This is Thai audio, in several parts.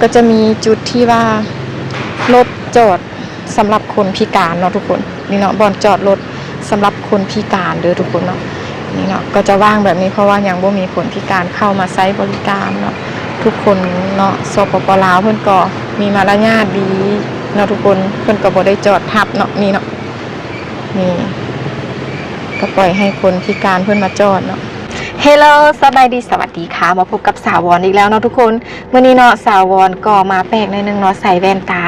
ก็จะมีจุดที่ว่ารถจอดสำหรับคนพิการเนาะทุกคนนี่เนาะบอนจอดรถสำหรับคนพิการเด้อทุกคนเนาะนี่เนาะก็จะว่างแบบนี้เพราะว่ายังบ่มีคนพิการเข้ามาใช้บริการเนาะทุกคนเนาะสปปลาวเพิ่นก็มีมารยาทดีเนาะทุกคนเพิ่นก็บ่ได้จอดทับเนาะนี่เนาะนี่ก็ปล่อยให้คนพิการเพื่อนมาจอดเนาะ ฮลโลสบายดีสวัสดีค่ะมาพบกับสาววอนอีกแล้วเนาะทุกคนเมื่อนี้เนาะสาววอนก็มาแปลกในอยนึงเนาะใส่แว่นตา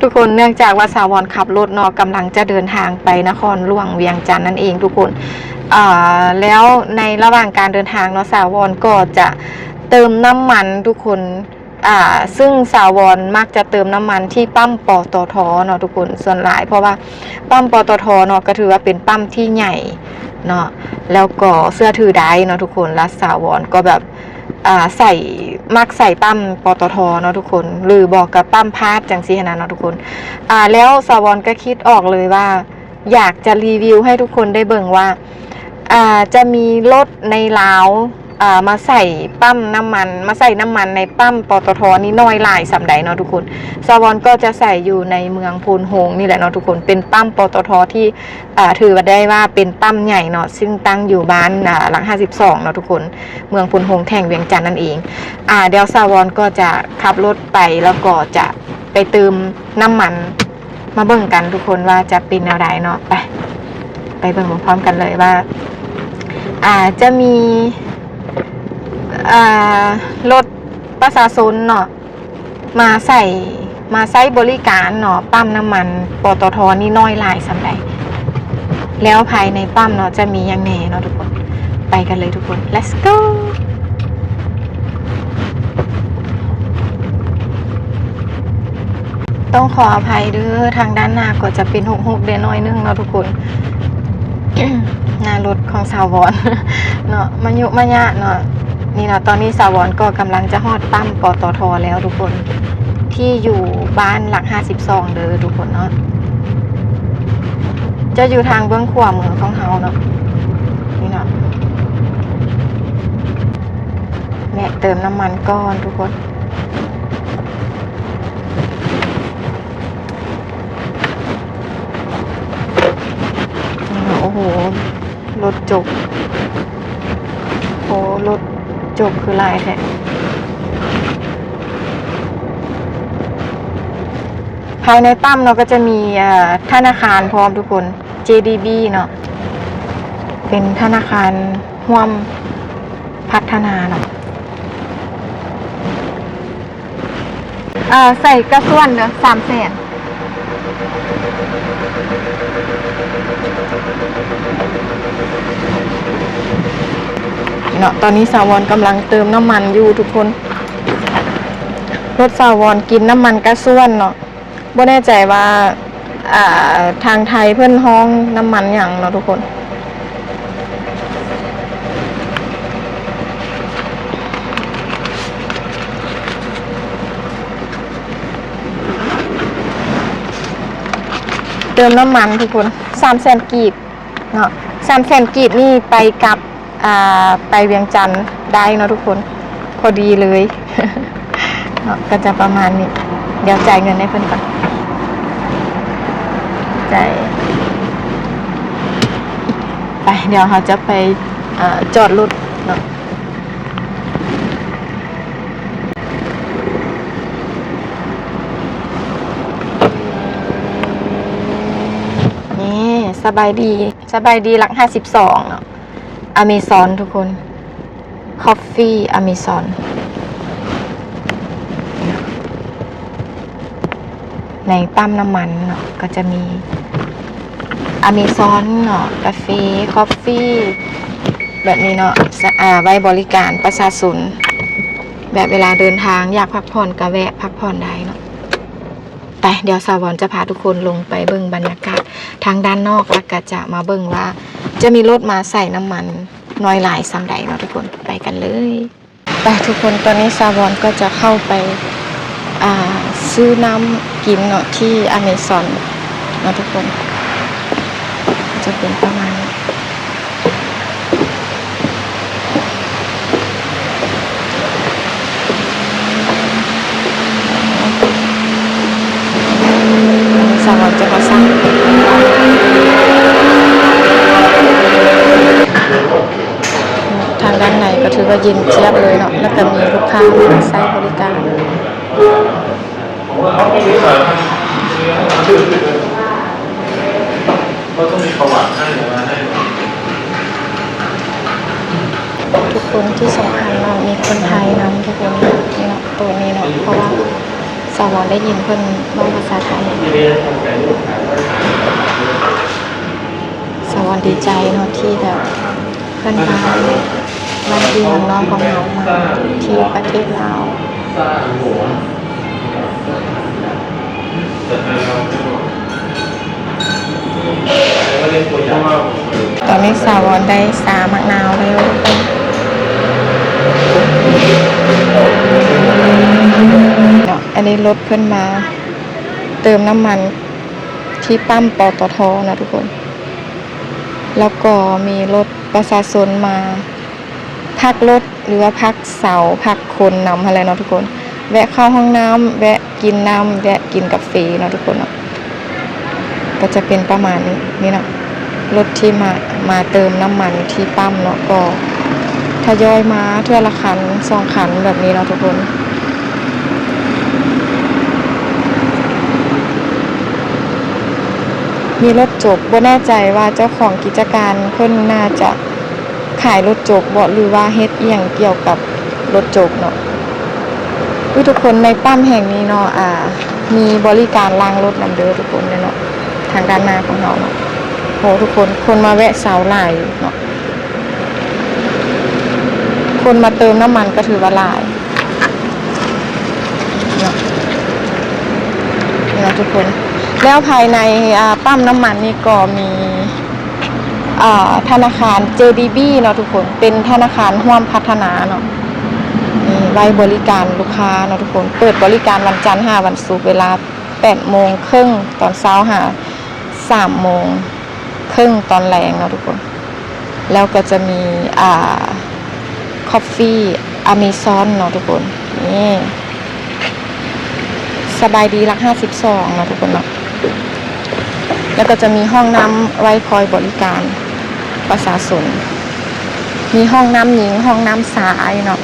ทุกคนเนื่องจากว่าสาววอนขับรถเนาะกำลังจะเดินทางไปนครหลวงเวียงจันทน์นั่นเองทุกคนอ่าแล้วในระหว่างการเดินทางเนาะสาววอนก็จะเติมน้ำมันทุกคนอ่าซึ่งสาววอนมักจะเติมน้ำมันที่ปั๊มปตทเนาะทุกคนส่วนหลาย เพราะว่าปั๊มปตทเนาะก็ถือว่าเป็นปั๊มที่ใหญ่ เนาะแล้วก็เสื้อถือได้เนาะทุกคนรัสสาวรก็แบบอ่าใส่มักใส่ปั้มปตทเนาะทุกคน หรือบอกกับปั้มพาดจังซีนะเนาะทุกคนอ่าแล้วสาวรก็คิดออกเลยว่า อยากจะรีวิวให้ทุกคนได้เบิ่งว่าอ่าจะมีรถในลาว มาใส่ปั้มน้ำมัน มาใส่น้ำมันในปั้มปตทนี่น้อยหลายสำใดเนาะทุกคนสวอนก็จะใส่อยู่ในเมืองพูนโฮงนี่แหละเนาะทุกคนเป็นปั๊มปตทที่ถือว่าได้ว่าเป็นปั๊มใหญ่เนาะซึ่งตั้งอยู่บ้านอ่าหลัง 52เนาะทุกคนเมืองพูนโฮงแข่งเวียงจันทน์นั่นเองอ่าเดี๋ยวสวอนก็จะขับรถไปแล้วก็จะไปเติมน้ำมันมาเบิ่งกันทุกคนว่าจะเป็นแนวใดเนาะไป ไปเบิ่งพร้อมกันเลยว่าอาจจะมี รถประชาชนเนาะมาใส่มาใช้บริการเนาะปั๊มน้ำมันปตทนี่น้อยลายสำใดแล้วภายในปั๊มเนาะจะมีย่างแน่เนาะทุกคน ไปกันเลยทุกคน let's go ต้องขออภัยเด้อทางด้านหน้าก็จะเป็นหกหกเดนน้อยนึงเนาะทุกคนหน้ารถของสาววอนเนาะมายุมายะเนาะ นี่นะตอนนี้สาววอนก็กำลังจะฮอดปั๊มปตทแล้วทุกคน ที่อยู่บ้านหลัก 52 เด้อทุกคนเนาะจะอยู่ทางเบื้องขวามือของเฮาเนาะนี่นะแม่เติมน้ำมันก้อนทุกคนโอ้โหรถจกโอ้รถ จกคือลายแท้ภายในตั้มเนาะก็จะมีธนาคารพร้อมทุกคน JDB เนาะเป็นธนาคารร่วมพัฒนาเนาะอ่าใส่กระส่วนเนาะสามแสน เนาะตอนนี้สาวรกำลังเติมน้ำมันอยู่ทุกคน รถสาวรกินน้ำมันกระส่วนเนาะบ่แน่ใจว่าทางไทยเพื่อนห้องน้ำมันอย่างเนาะทุกคนเติมน้ำมันทุกคนสามแสนกีบเนาะสามแสนกีบนี่ไปกับ ไปเวียงจันทร์ได้เนาะทุกคน พอดีเลยเนาะก็จะประมาณนี้ เดี๋ยวจ่ายเงินให้เพื่อนก่อนใจไปเดี๋ยวเขาจะไปเออจอดรถเนาะนี่สบายดีสบายดีหลักห้าสิบสองเนาะ อเมซอนทุกคน คอฟฟี่อเมซอนในปั๊มน้ำมันเนาะก็จะมีอเมซอนเนาะกาแฟคอฟฟี่แบบนี้เนาะสะอาไว้บริการประชาชนแบบเวลาเดินทางอยากพักผ่อนก็แวะพักผ่อนได้เนาะไปเดี๋ยวสาวรจะพาทุกคนลงไปเบิ่งบรรยากาศทางด้านนอกแล้วก็จะมาเบิ่งว่า จะมีรถมาใส่น้ำมัน น้อยหลายซ้ำใดเนาะทุกคนไปกันเลยไปทุกคนตอนนี้ซาบอนก็จะเข้าไปซื้อน้ำกินเนาะที่อเมซอนเนาะทุกคน จะเป็นประมาณซาบอนจะมาสร้าง ว่าเย็นเจี๊ยบเลยเนาะแล้วก็มีลูกค้ามาใช้บริการก็ต้องมีประวัติให้หรือว่าให้ทุกคนที่สำคัญเนามีคนไทยนำทุกคนนี่เนาะตัวนี้เนาะเพราะว่าสาวได้ยินเพิ่นเว้าภาษาไทยสวรดีใจเนาะที่แบบเพื่อนบ้าน บ้านเดียวน้องของเรามาที่ประเทศลาวสร้างหัวแต่เราตอนนี้สาวรได้สามะนาวแล้วเนาะอันนี้รถเพื่อนมา เติมน้ำมันที่ปั๊มปตทนะทุกคน แล้วก็มีรถประชาชนมา พักรถหรือว่าพักเสาพักคนนำอะไรเนาะทุกคน แวะเข้าห้องน้ำแวะกินน้ำแวะกินกาแฟเนาะทุกคนเนาะก็จะเป็นประมาณนี้นี่เนาะรถที่มามาเติมน้ำมันที่ปั๊มเนาะก็ทยอยมาเทื่อละคันสองคันแบบนี้เนาะทุกคนมีรถจบบ่แน่ใจว่าเจ้าของกิจการเพิ่นน่าจะ ขายรถจบบ่หรือว่าเฮ็ดเอียงเกี่ยวกับรถจบเนาะทุกคนในปั๊มแห่งนี้เนาะอ่า มีบริการล้างรถนำเด้อทุกคนเนาะทางด้านหน้าของเราเนาะโหทุกคนคนมาแวะเสาหลายเนาะคนมาเติมน้ำมันก็ถือว่าหลายเนาะนะทุกคน แล้วภายในปั๊มน้ำมันนี่ก็มี ธนาคาร JDB เนาะทุกคน เป็นธนาคารร่วมพัฒนาเนาะนี่ไว้บริการลูกค้าเนาะทุกคน เปิดบริการวันจันทร์ห้าวันศุกร์เวลา8โมงครึ่งตอนเช้าหา3โมงครึ่งตอนแรงเนาะทุกคน แล้วก็จะมีอ่าคอฟฟี่อเมซอนเนาะทุกคนนี่สบายดีรักห้าสิบสองนะทุกคนเนาะแล้วก็จะมีห้องน้ำไว้คอยบริการ ประชาชนมีห้องน้ำหญิง ห้องน้ำสายเนาะ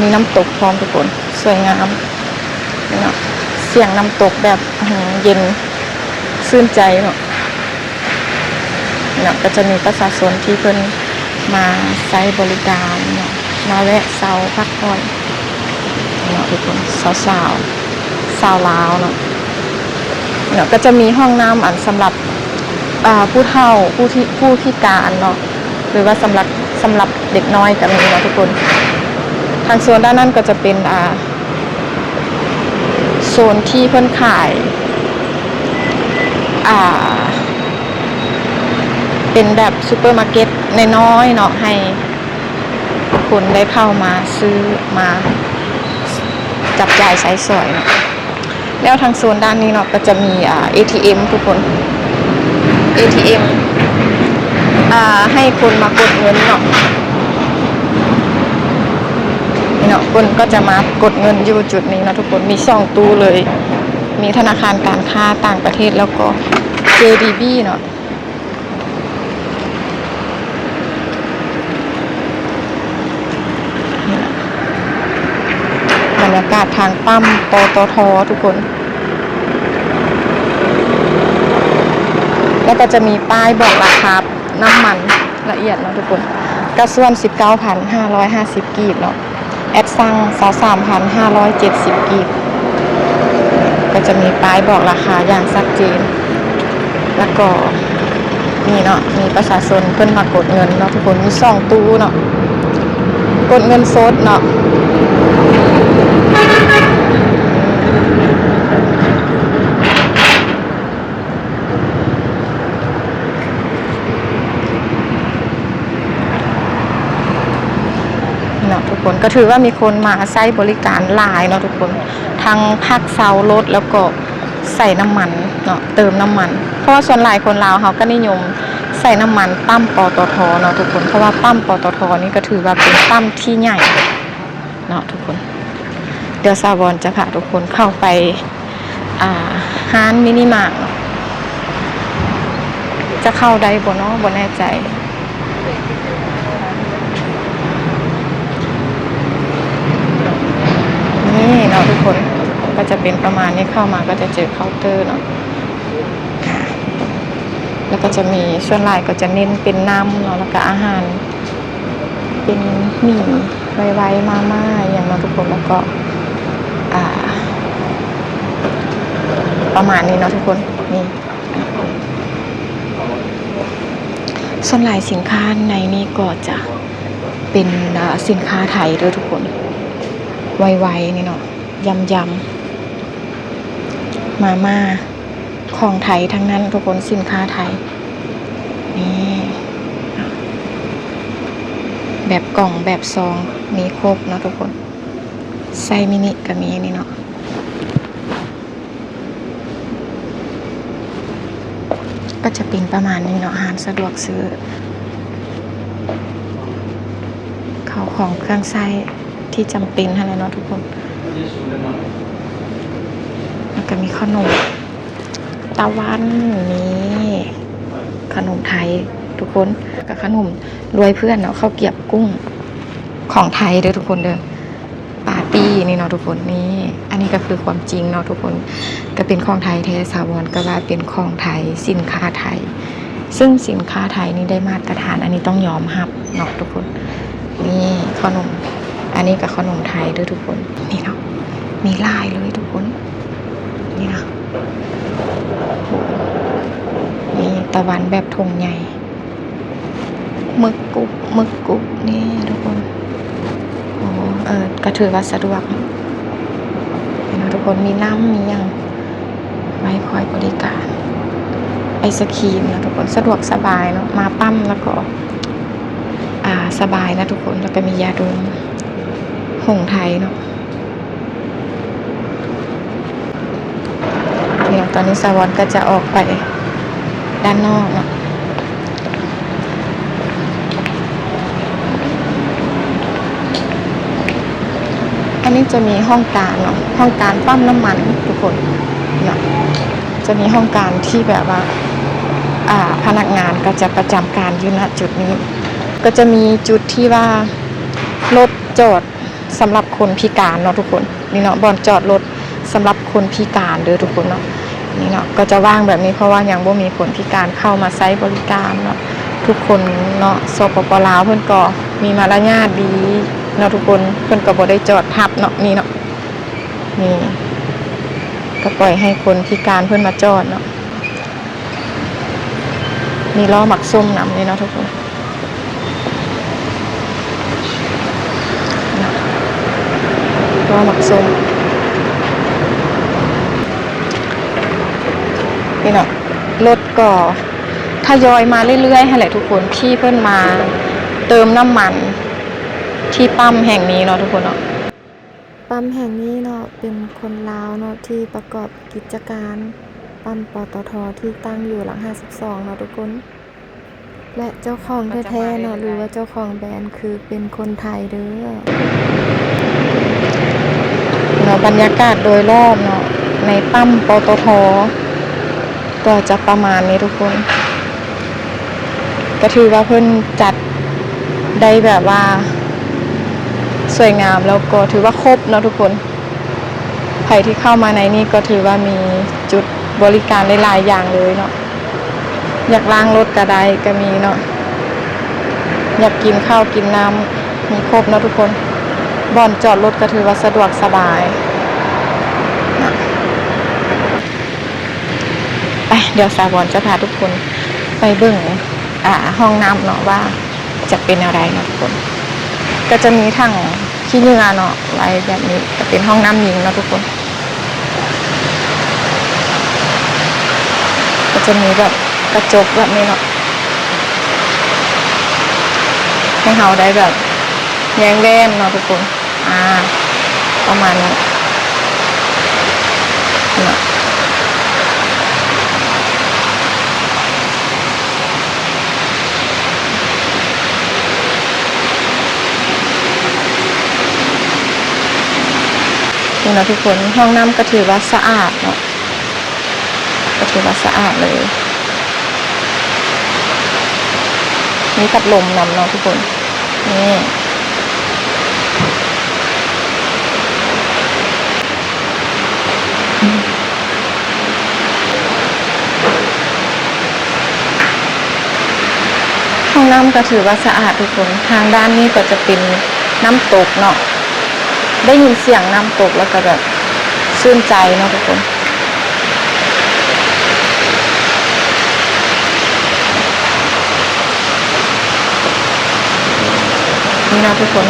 มีน้ำตกพร้อมทุกคน สวยงามเนาะเสียงน้ำตกแบบเย็นชื่นใจเนาะเนาะก็จะมีประชาชนที่เพิ่นมาใช้บริการเนาะมาแวะเซาพักผ่อนเนาะทุกคนสาวๆสาวลาวเนาะเนาะก็จะมีห้องน้ำอันสำหรับ ผู้เฒ่าผู้ที่ผู้พิการเนาะหรือว่าสำหรับสำหรับเด็กน้อยก็มีเนาะทุกคน ทางโซนด้านนั้นก็จะเป็นอ่าโซนที่เพิ่อนขายอ่า เป็นแบบซูเปอร์มาร์เก็ตนน้อยเนาะให้คนได้เข้ามาซื้อมาจับจ่ายใช้สอยเนาะแล้วทางโซนด้านนี้เนาะก็จะมีอ่า ATM ทุกคน ATM อ่าให้คนมากดเงินเนาะนี่เนาะคนก็จะมากดเงินอยู่จุดนี้นะทุกคนมีสองตู้เลย มีธนาคารการค้าต่างประเทศแล้วก็ JDB เนาะบรรยากาศทางปั๊มปตททุกคน แล้วก็จะมีป้ายบอกราคาน้ำมันละเอียดเนาะทุกคนกระส่วน 19,550 กีบเนาะแอดซัง23,570 กีบ ก็จะมีป้ายบอกราคาอย่างชัดเจน แล้วก็นี่เนาะมีประชาชนเพิ่นมากดเงินเนาะทุกคนมีสองตู้เนาะกดเงินสดเนาะะทุกคนก็ถือว่ามีคนมาใช้บริการหลายเนาะทุกคนทั้งพักเซารถแล้วก็ใส่น้ำมันเนาะเติมน้ำมัน เพราะว่าส่วนหลายคนลาวเขาก็นิยมใส่น้ำมันปั๊มปตทเนาะทุกคนเพราะว่าปั๊มปตทนี่ก็ถือว่าเป็นปั๊มที่ใหญ่เนาะทุกคน เดี๋ยวซาวอนจะพาทุกคนเข้าไปอ่าห้านมินิมาร์ทจะเข้าได้บ่เนาะบ่แน่ใจ นี่เนาะทุกคนก็ จะเป็นประมาณนี้เข้ามาก็จะเจอเคาน์เตอร์เนาะแล้วก็จะมีส่วนหลายก็จะเน้นเป็นน้ำเนาะแล้วก็อาหาร เป็นหมี่ไวๆมาม่าอย่างเนาะทุกคนแล้วก็อ่าประมาณนี้เนาะทุกคนนี่ส่วนหลายสินค้าในนี้ก็จะเป็นสินค้าไทยด้วยทุกคน ไวๆนี่เนาะยำยำ มาม่าของไทยทั้งนั้นทุกคนสินค้าไทย นี่ แบบกล่องแบบซองมีครบเนาะทุกคนไส้มินิก็มีนี่เนาะก็จะเป็นประมาณนี้เนาะอาหารสะดวกซื้อข้าของเครื่องใช้ที่จำเป็นอะไรเนาะทุกคน แล้วก็มีขนมตะวันนี่ขนมไทยทุกคนกับขนมรวยเพื่อนเนาะข้าวเกรียบกุ้งของไทยเด้อทุกคนเด้อปาร์ตี้นี่เนาะทุกคนนี่อันนี้ก็คือความจริงเนาะทุกคนก็เป็นของไทยแท้สาวรก็ว่าเป็นของไทยสินค้าไทย ซึ่งสินค้าไทยนี่ได้มาตรฐาน อันนี้ต้องยอมรับเนาะทุกคนนี่ขนม อันนี้กับขนมไทยด้วยทุกคนนี่เนาะมีลายเลยทุกคน นี่นะนี่ตะวันแบบธงใหญ่หมึกกุบหมึกกุบนี่ทุกคนโอ้เออก็ถือว่าสะดวกนะนี่นะทุกคนมีน้ำมีอย่างไว้คอยบริการ ไอศครีมนะทุกคนสะดวกสบายเนาะมาปั้มแล้วก็อ่าสบายนะทุกคนแล้วก็มียาดมหงไทยเนาะ เดี๋ยว ตอนนี้สวอนก็จะออกไปด้านนอกเนาะอันนี้จะมีห้องการเนาะห้องการปั๊มน้ำมันทุกคนเนาะจะมีห้องการที่แบบว่าอ่าพนักงานก็จะประจำการอยู่ณจุดนี้ ก็จะมีจุดที่ว่ารถจอดสำหรับคนพิการเนาะทุกคนนี่เนาะบอนจอดรถสำหรับคนพิการเด้อทุกคนเนาะ นี่เนาะก็จะว่างแบบนี้เพราะว่ายังบ่มีคนพิการเข้ามาใช้บริการเนาะทุกคนเนาะสปปลาวเพิ่อนก็มีมารยาทดีเนาะทุกคนเพิ่อนก็บ่ได้จอดทับเนาะนี่เนาะนี่ก็ปล่อยให้คนพิการเพิ่อนมาจอดเนาะมีล้อหมักส้มนำนี่เนาะทุกคนล้อหมักส้ม นี่เนาะรถก็ทยอยมาเรื่อยๆให้แหละทุกคนที่เพิ่นมาเติมน้ำมัน ที่ปั๊มแห่งนี้เนาะทุกคนเนาะปั๊มแห่งนี้เนาะเป็นคนลาวเนาะที่ประกอบกิจการปั๊มปตทที่ตั้งอยู่หลัง 52เนาะทุกคน และเจ้าของแท้ๆเนาะหรือว่าเจ้าของแบรนด์คือเป็นคนไทยเด้อเนาะบรรยากาศโดยรอบเนาะในปั๊มปตท ก็จะประมาณนี้ทุกคน ก็ถือว่าเพิ่นจัดได้แบบว่า สวยงามแล้วก็ถือว่าครบเนาะทุกคนใครที่เข้ามาในนี้ก็ถือว่ามีจุดบริการหลายๆอย่างเลยเนาะอยากล้างรถก็ได้ก็มีเนาะอยากกินข้าวกินน้ำมีครบเนาะทุกคนบ่อนจอดรถก็ถือว่าสะดวกสบายนะไป เดี๋ยวสาวบอนจะพาทุกคนไปเบิ่งอ่าห้องน้ำเนาะว่าจะเป็นอะไรเนาะทุกคน ก็จะมีทั้งขี้เหงื่อเนาะอะไรแบบนี้จะเป็นห้องน้ำหญิงเนาะทุกคน ก็จะมีแบบกระจกแบบนี้เนาะให้เราได้แบบแยงแว่นเนาะทุกคน อ่า ประมาณนี้เนาะนี่ เนาะทุกคนห้องน้ำก็ถือว่าสะอาดเนาะก็ถือว่าสะอาดเลยมีพัดลมนำเนาะทุกคนนี่ห้องน้ำก็ถือว่าสะอาดทุกคน ทางด้านนี้ก็จะเป็นน้ำตกเนาะ ได้ยินเสียงน้ำตกแล้วก็แบบชื่นใจเนาะทุกคนนี่นาะทุกคน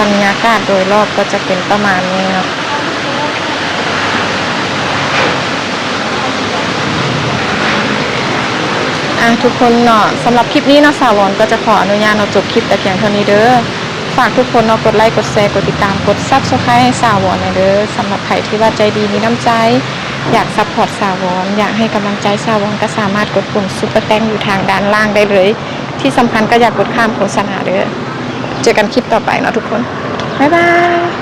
บรรยากาศโดยรอบก็จะเป็นประมาณนี้เนาะอะทุกคนเนาะสำหรับคลิปนี้เนาะสาวรก็จะขออนุญาตเนาจบคลิปแต่เพียงเท่านี้เด้อ ฝากทุกคนเนาะกดไลค์กดแชร์กดติดตามกดซับสไครต์ให้สาวรหน่อยเด้อสำหรับใครที่ว่าใจดีมีน้ำใจ อยากซัพพอร์ตสาวรอยากให้กำลังใจสาวอนก็สามารถกดปุ่มซุปเปอร์แตงอยู่ทางด้านล่างได้เลย ที่สำคัญก็อยากกดข้ามโฆษณาเด้อเจอกันคลิปต่อไปเนาะทุกคนบ๊ายบาย